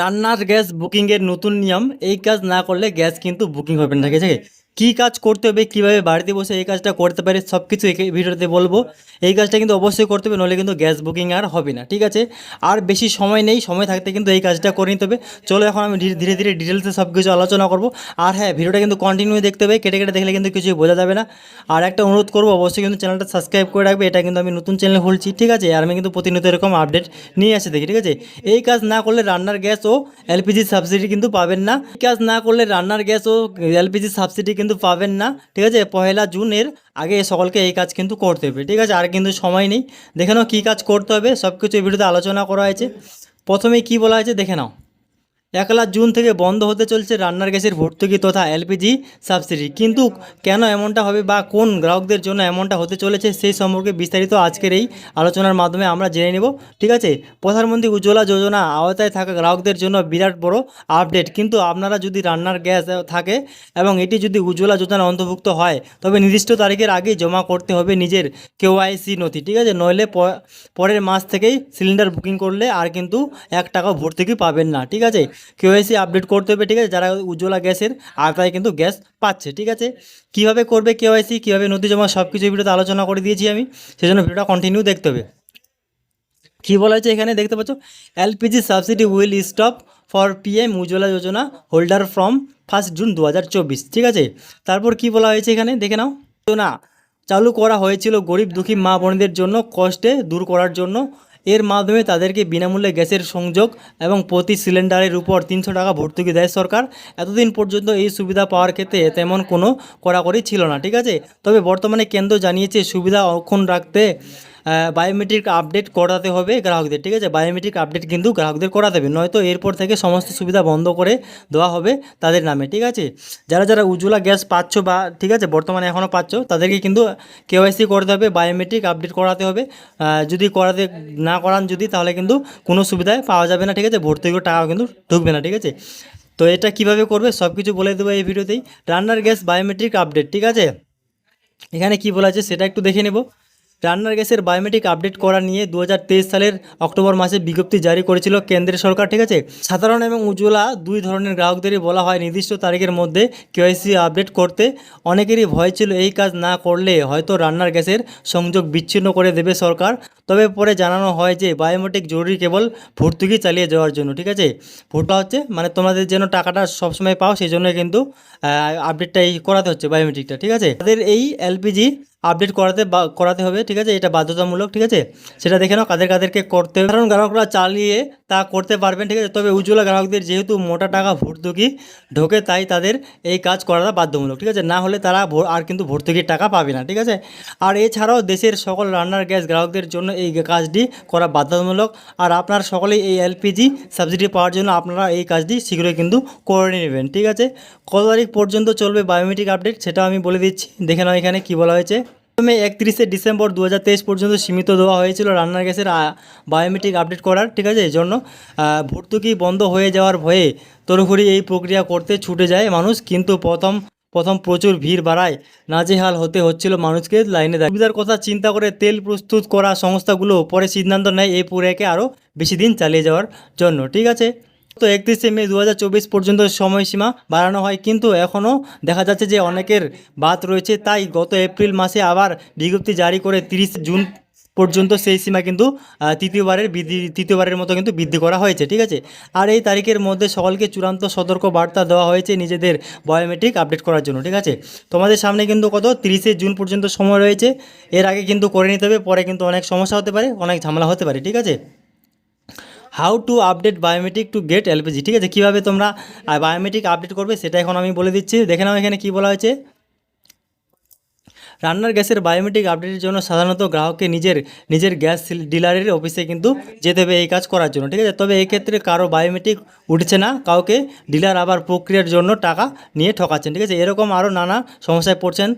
রান্নার গ্যাস বুকিংয়ের নতুন নিয়ম, এই কাজ না করলে গ্যাস কিন্তু বুকিং হবে না, ঠিক আছে? কী কাজ করতে হবে, কীভাবে বাড়িতে বসে এই কাজটা করতে পারে সব কিছু এই ভিডিওতে বলব। এই কাজটা কিন্তু অবশ্যই করতে হবে, নইলে কিন্তু গ্যাস বুকিং আর হবে না, ঠিক আছে? আর বেশি সময় নেই, সময় থাকতে কিন্তু এই কাজটা করে নিতে হবে। চলো এখন আমি ধীরে ধীরে ডিটেলসে সব কিছু আলোচনা করব। আর হ্যাঁ ভিডিওটা কিন্তু কন্টিনিউ দেখতে হবে, কেটে কেটে দেখলে কিন্তু কিছুই বোঝা যাবে না। আর একটা অনুরোধ করব, অবশ্যই কিন্তু চ্যানেলটা সাবস্ক্রাইব করে রাখবে, এটা কিন্তু আমি নতুন চ্যানেল খুলছি, ঠিক আছে? আর আমি কিন্তু প্রতিনিয়ত এরকম আপডেট নিয়ে আসি দেখি, ঠিক আছে? এই কাজ না করলে রান্নার গ্যাস ও এলপিজি সাবসিডি কিন্তু পাবেন না। কাজ না করলে রান্নার গ্যাস ও এলপিজি সাবসিডি কিন্তু পাবেন না, ঠিক আছে? পয়লা জুনের আগে সকলকে এই কাজ কিন্তু করতে হবে, ঠিক আছে? আর কিন্তু সময় নেই। দেখে নাও কী কাজ করতে হবে সব কিছু ভিডিওতে আলোচনা করা হয়েছে। প্রথমে কি বলা হয়েছে, দেখে নাও। একলা জুন থেকে বন্ধ হতে চলছে রান্নার গ্যাসের ভর্তুকি তথা এলপিজি সাবসিডি। কিন্তু কেন এমনটা হবে বা কোন গ্রাহকদের জন্য এমনটা হতে চলেছে সেই সম্পর্কে বিস্তারিত আজকের এই আলোচনার মাধ্যমে আমরা জেনে নেব। ঠিক আছে? প্রধানমন্ত্রী উজ্জ্বলা যোজনা আওতায় থাকা গ্রাহকদের জন্য বিরাট বড় আপডেট। কিন্তু আপনারা যদি রান্নার গ্যাস থাকে এবং এটি যদি উজ্জ্বলা যোজনা অন্তর্ভুক্ত হয়, তবে নির্দিষ্ট তারিখের আগেই জমা করতে হবে নিজের কেওয়াইসি নথি। ঠিক আছে? নইলে পরের মাস থেকেই সিলিন্ডার বুকিং করলে আর কিন্তু এক টাকাও ভর্তুকি পাবেন না। ঠিক আছে? কেওয়াইসি আপডেট করতে হবে, ঠিক আছে? যারা উজ্জ্বলা গ্যাসের আওতায় কিন্তু গ্যাস পাচ্ছে, ঠিক আছে? কীভাবে করবে কেওয়াইসি, কীভাবে নথি জমা সব কিছু ভিডিওতে আলোচনা করে দিয়েছি আমি। সেজন্য ভিডিওটা কন্টিনিউ দেখতে হবে। কী বলা হয়েছে এখানে? দেখতে পাচ্ছ? LPG subsidy will stop for PM Ujjwala Yojana holder from first June দু হাজার চব্বিশ, ঠিক আছে? তারপর কি বলা হয়েছে এখানে? দেখে নাও। যোজনা চালু করা হয়েছিল গরিব দুঃখী মা বোনদের জন্য, কষ্টে দূর করার জন্য এর মাধ্যমে তাদেরকে বিনামূল্যে গ্যাসের সংযোগ এবং প্রতি সিলিন্ডারের উপর তিনশো টাকা ভর্তুকি দেয় সরকার। এতদিন পর্যন্ত এই সুবিধা পাওয়ার ক্ষেত্রে তেমন কোনো কড়াকড়ি ছিল না, ঠিক আছে? তবে বর্তমানে কেন্দ্র জানিয়েছে সুবিধা অক্ষুণ্ণ রাখতে বায়োমেট্রিক আপডেট করাতে হবে গ্রাহকদের, ঠিক আছে? বায়োমেট্রিক আপডেট কিন্তু গ্রাহকদের করাতে হবে, নয়তো এরপর থেকে সমস্ত সুবিধা বন্ধ করে দেওয়া হবে তাদের নামে, ঠিক আছে? যারা যারা উজ্জ্বলা গ্যাস পাচ্ছ বা, ঠিক আছে, বর্তমানে এখনও পাচ্ছ, তাদেরকে কিন্তু কেওয়াইসি করতে হবে বায়োমেট্রিক আপডেট করাতে হবে। যদি করাতে না করান যদি, তাহলে কিন্তু কোনো সুবিধায় পাওয়া যাবে না, ঠিক আছে? ভর্তুকিও টাকা কিন্তু ঢুকবে না, ঠিক আছে? তো এটা কীভাবে করবে সব কিছু বলে দেবো এই ভিডিওতেই। রান্নার গ্যাস বায়োমেট্রিক আপডেট ঠিক আছে? এখানে কি বলা আছে সেটা একটু দেখে নেব। রান্নার গ্যাসের বায়োমেট্রিক আপডেট করা নিয়ে দু হাজার তেইশ সালের অক্টোবর মাসে বিজ্ঞপ্তি জারি করেছিল কেন্দ্রের সরকার, ঠিক আছে? সাধারণ এবং উজ্জ্বলা দুই ধরনের গ্রাহকদেরই বলা হয়। নির্দিষ্ট তারিখের মধ্যে কেওয়াইসি আপডেট করতে অনেকেরই ভয় ছিল এই কাজ না করলে হয়তো রান্নার গ্যাসের সংযোগ বিচ্ছিন্ন করে দেবে সরকার। তবে পরে জানানো হয় যে বায়োমেট্রিক জরুরি কেবল ভর্তুকি চালিয়ে যাওয়ার জন্য, ঠিক আছে? ভোটটা হচ্ছে মানে তোমাদের যেন টাকাটা সবসময় পাও সেই জন্য কিন্তু আপডেটটা এই করাতে হচ্ছে বায়োমেট্রিকটা, ঠিক আছে? তাদের এই এলপিজি আপডেট করাতে করাতে হবে, ঠিক আছে? এটা বাধ্যতামূলক, ঠিক আছে? সেটা দেখে নাও, কাদের কাদেরকে করতে হবে। কারণ গ্রাহকরা চালিয়ে তা করতে পারবেন, ঠিক আছে? তবে উজ্জ্বলা গ্রাহকদের যেহেতু মোটা টাকা ভর্তুকি ঢোকে, তাই তাদের এই কাজ করাটা বাধ্যমূলক ঠিক আছে? না হলে তারা আর কিন্তু ভর্তুকির টাকা পাবে না, ঠিক আছে? আর এছাড়াও দেশের সকল রান্নার গ্যাস গ্রাহকদের জন্য এই কাজটি করা বাধ্যতামূলক, আর আপনার সকলেই এই এলপিজি সাবসিডি পাওয়ার জন্য আপনারা এই কাজটি শীঘ্রই কিন্তু করে নেবেন, ঠিক আছে? কত তারিখ পর্যন্ত চলবে বায়োমেট্রিক আপডেট সেটাও আমি বলে দিচ্ছি। দেখে নাও এখানে কি বলা হয়েছে। প্রথমে একত্রিশে ডিসেম্বর দু হাজার তেইশ পর্যন্ত সীমিত দেওয়া হয়েছিল রান্নার গ্যাসের বায়োমেট্রিক আপডেট করার, ঠিক আছে? এই জন্য ভর্তুকি বন্ধ হয়ে যাওয়ার ভয়ে তড়িঘড়ি এই প্রক্রিয়া করতে ছুটে যায় মানুষ, কিন্তু প্রথম প্রথম প্রচুর ভিড় বাড়ায়। নাজেহাল হতে হচ্ছিল মানুষকে লাইনে দেয় সুবিধার কথা চিন্তা করে তেল প্রস্তুত করা সংস্থাগুলো পরে সিদ্ধান্ত নেয় এই প্রক্রিয়াকে আরও বেশি দিন চালিয়ে যাওয়ার জন্য, ঠিক আছে? তো একত্রিশে মে দু হাজার চব্বিশ পর্যন্ত সময়সীমা বাড়ানো হয়, কিন্তু এখনও দেখা যাচ্ছে যে অনেকের বাদ রয়েছে। তাই গত এপ্রিল মাসে আবার বিজ্ঞপ্তি জারি করে তিরিশ জুন পর্যন্ত সেই সীমা কিন্তু তৃতীয়বারের বৃদ্ধি, তৃতীয়বারের মতো কিন্তু বৃদ্ধি করা হয়েছে, ঠিক আছে? আর এই তারিখের মধ্যে সকলকে চূড়ান্ত সতর্ক বার্তা দেওয়া হয়েছে নিজেদের বায়োমেট্রিক আপডেট করার জন্য, ঠিক আছে? তোমাদের সামনে কিন্তু কত? তিরিশে জুন পর্যন্ত সময় রয়েছে। এর আগে কিন্তু করে নিতে হবে, পরে কিন্তু অনেক সমস্যা হতে পারে, অনেক ঝামেলা হতে পারে, ঠিক আছে? How to update biometric to get LPG ঠিক আছে? কীভাবে তোমরা বায়োমেট্রিক আপডেট করবে সেটা এখন আমি বলে দিচ্ছি। দেখে নাও এখানে কী বলা হয়েছে। রান্নার গ্যাসের বায়োমেট্রিক আপডেটের জন্য সাধারণত গ্রাহককে নিজের নিজের গ্যাস ডিলারের অফিসে কিন্তু যেতে হবে এই কাজ করার জন্য, ঠিক আছে? তবে এই ক্ষেত্রে কারও বায়োমেট্রিক উঠছে না, কাউকে ডিলার আবার প্রক্রিয়ার জন্য টাকা নিয়ে ঠকাচ্ছেন, ঠিক আছে? এরকম আরও নানা সমস্যায় পড়ছেন,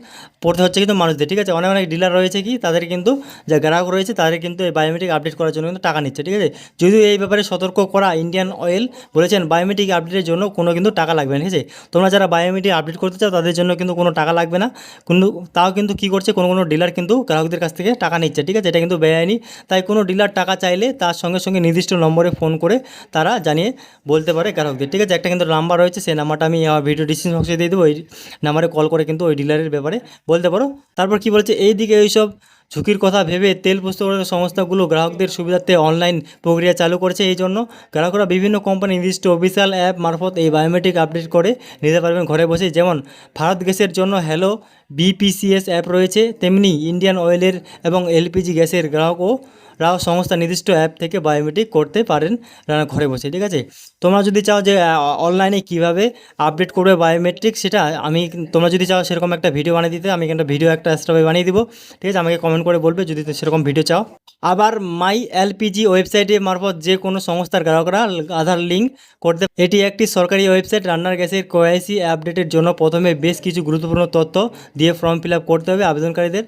পড়তে হচ্ছে কিন্তু মানুষদের, ঠিক আছে? অনেক অনেক ডিলার রয়েছে কি? তাদের কিন্তু, যে গ্রাহক রয়েছে তাদের কিন্তু এই বায়োমেট্রিক আপডেট করার জন্য কিন্তু টাকা নিচ্ছে, ঠিক আছে? যদিও এই ব্যাপারে সতর্ক করা ইন্ডিয়ান অয়েল বলেছেন, বায়োমেট্রিক আপডেটের জন্য কোনো কিন্তু টাকা লাগবে না, ঠিক আছে? তোমরা যারা বায়োমেট্রিক আপডেট করতে চাও তাদের জন্য কিন্তু কোনো টাকা লাগবে না, কিন্তু তাও কিন্তু কিন্তু কী করছে, কোনো কোনো ডিলার কিন্তু গ্রাহকদের কাছ থেকে টাকা নিচ্ছে, ঠিক আছে? এটা কিন্তু বেআইনি তাই কোনো ডিলার টাকা চাইলে তার সঙ্গে সঙ্গে নির্দিষ্ট নম্বরে ফোন করে তারা জানিয়ে বলতে পারে গ্রাহকদের, ঠিক আছে? একটা কিন্তু নাম্বার রয়েছে, সেই নাম্বারটা আমি আমার ভিডিও ডিসক্রিপশন বক্সে দিয়ে দেবো। ওই নাম্বারে কল করে কিন্তু ওই ডিলারের ব্যাপারে বলতে পারো। তারপর কি বলছে? এই দিকে এইসব ঝুঁকির কথা ভেবে তেল প্রস্তুতকারক সংস্থাগুলো গ্রাহকদের সুবিধার্থে অনলাইন প্রক্রিয়া চালু করেছে। এই জন্য গ্রাহকরা বিভিন্ন কোম্পানি নির্দিষ্ট অফিসিয়াল অ্যাপ মারফত এই বায়োমেট্রিক আপডেট করে নিতে পারবেন ঘরে বসে যেমন ভারত গ্যাসের জন্য হ্যালো বিপিসিএস অ্যাপ রয়েছে তেমনি ইন্ডিয়ান অয়েলের এবং এলপিজি গ্যাসের গ্রাহকও রাও সংস্থা নির্দিষ্ট অ্যাপ থেকে বায়োমেট্রিক করতে পারেন আহ, ঘরে বসে ঠিক আছে? তোমরা যদি চাও যে অনলাইনে কীভাবে আপডেট করবে বায়োমেট্রিক সেটা আমি তোমরা যদি চাও সেরকম একটা ভিডিও বানিয়ে দিতে আমি একটা ভিডিও একটা এক্সট্রাভাবে বানিয়ে দিব ঠিক আছে? আমাকে কমেন্ট করে বলবে যদি সেরকম ভিডিও চাও। আবার মাই এলপিজি ওয়েবসাইটে মারফত যে কোনো সংস্থার গ্রাহকরা আধার লিঙ্ক করতে এটি একটি সরকারি ওয়েবসাইট রান্নার গ্যাসের কোয়াইসি আপডেটের জন্য প্রথমে বেশ কিছু গুরুত্বপূর্ণ তথ্য দিয়ে ফর্ম ফিল করতে হবে আবেদনকারীদের।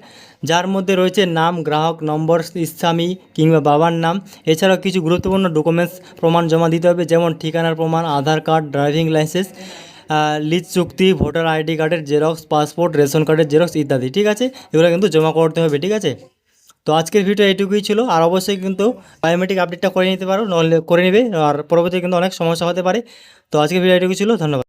যার মধ্যে রয়েছে নাম, গ্রাহক নম্বর, স্বামী কিংবা বাবার নাম। এছাড়াও কিছু গুরুত্বপূর্ণ ডকুমেন্টস প্রমাণ জমা দিতে হবে, যেমন ঠিকানার প্রমাণ, Aadhaar card driving licence lease চুক্তি ভোটার আইডি কার্ডের জেরক্স পাসপোর্ট রেশন কার্ডের জেরক্স ইত্যাদি, ঠিক আছে? এগুলো কিন্তু জমা করতে হবে, ঠিক আছে? তো আজকের ভিডিও এইটুকুই ছিল। আর অবশ্যই কিন্তু বায়োমেট্রিক আপডেটটা করে নিতে পারো নাহলে করে নেবে। আর পরবর্তী কিন্তু অনেক সমস্যা হতে পারে। তো আজকের ভিডিও এইটুকুই ছিল, ধন্যবাদ।